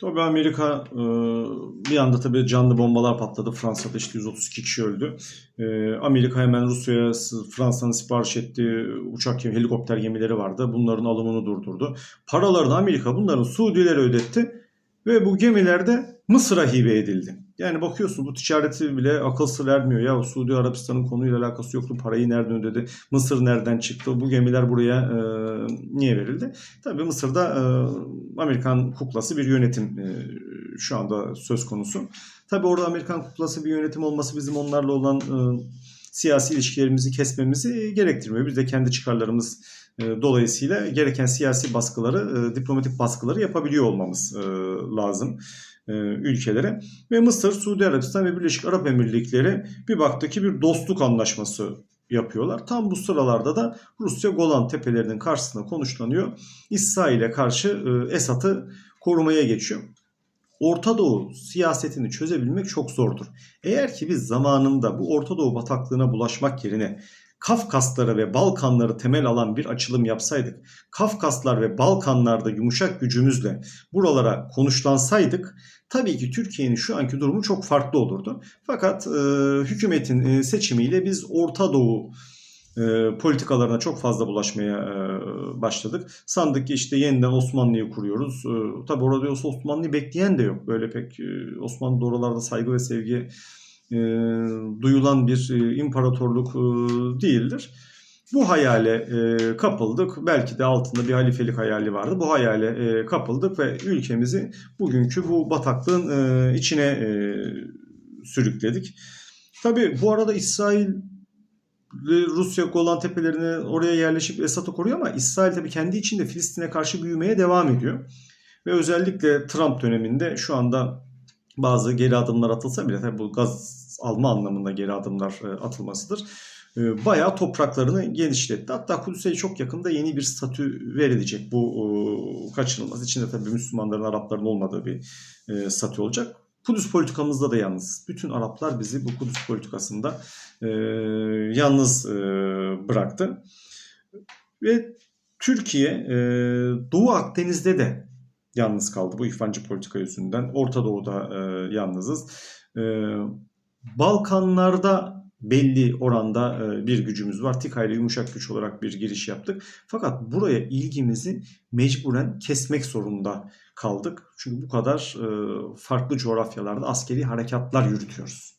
Tabii Amerika e, bir anda tabii canlı bombalar patladı. Fransa'da işte 132 kişi öldü. E, Amerika hemen Rusya'ya Fransa'nın sipariş ettiği uçak helikopter gemileri vardı. Bunların alımını durdurdu. Paralarını Amerika bunların Suudilere ödetti ve bu gemiler de Mısır'a hibe edildi. Yani bakıyorsun bu ticareti bile akıl sır ermiyor. Ya Suudi Arabistan'ın konuyla alakası yoktu. Parayı nereden ödedi? Mısır nereden çıktı? Bu gemiler buraya e, niye verildi? Tabii Mısır'da e, Amerikan kuklası bir yönetim e, şu anda söz konusu. Tabii orada Amerikan kuklası bir yönetim olması bizim onlarla olan e, siyasi ilişkilerimizi kesmemizi gerektirmiyor. Biz de kendi çıkarlarımız e, dolayısıyla gereken siyasi baskıları, e, diplomatik baskıları yapabiliyor olmamız e, lazım e, ülkelere. Ve Mısır, Suudi Arabistan ve Birleşik Arap Emirlikleri bir baktı ki bir dostluk anlaşması yapıyorlar. Tam bu sıralarda da Rusya Golan Tepelerinin karşısında konuşlanıyor. İsrail'e karşı e, Esad'ı korumaya geçiyor. Orta Doğu siyasetini çözebilmek çok zordur. Eğer ki biz zamanında bu Orta Doğu bataklığına bulaşmak yerine Kafkaslara ve Balkanları temel alan bir açılım yapsaydık, Kafkaslar ve Balkanlarda yumuşak gücümüzle buralara konuşlansaydık, tabii ki Türkiye'nin şu anki durumu çok farklı olurdu. Fakat e, hükümetin e, seçimiyle biz Orta Doğu e, politikalarına çok fazla bulaşmaya e, başladık. Sandık ki işte yeniden Osmanlı'yı kuruyoruz. E, tabii orada Osmanlı'yı bekleyen de yok. Böyle pek e, Osmanlı oralarda saygı ve sevgi e, duyulan bir e, imparatorluk e, değildir. Bu hayale e, kapıldık. Belki de altında bir halifelik hayali vardı. Bu hayale kapıldık ve ülkemizi bugünkü bu bataklığın içine sürükledik. Tabii bu arada İsrail Rusya Golan Tepelerini oraya yerleşip Esad'ı koruyor ama İsrail tabii kendi içinde Filistin'e karşı büyümeye devam ediyor. Ve özellikle Trump döneminde şu anda bazı geri adımlar atılsa bile tabii bu gaz alma anlamında geri adımlar e, atılmasıdır. E, Bayağı topraklarını genişletti. Hatta Kudüs'e çok yakında yeni bir statü verilecek. Bu e, kaçınılmaz. İçinde tabii Müslümanların, Arapların olmadığı bir statü olacak. Kudüs politikamızda da yalnız. Bütün Araplar bizi bu Kudüs politikasında yalnız bıraktı. Ve Türkiye Doğu Akdeniz'de de yalnız kaldı bu ihvancı politika yüzünden. Orta Doğu'da e, yalnızız. E, Balkanlarda belli oranda e, bir gücümüz var. TİKA ile yumuşak güç olarak bir giriş yaptık. Fakat buraya ilgimizi mecburen kesmek zorunda kaldık. Çünkü bu kadar e, farklı coğrafyalarda askeri harekatlar yürütüyoruz.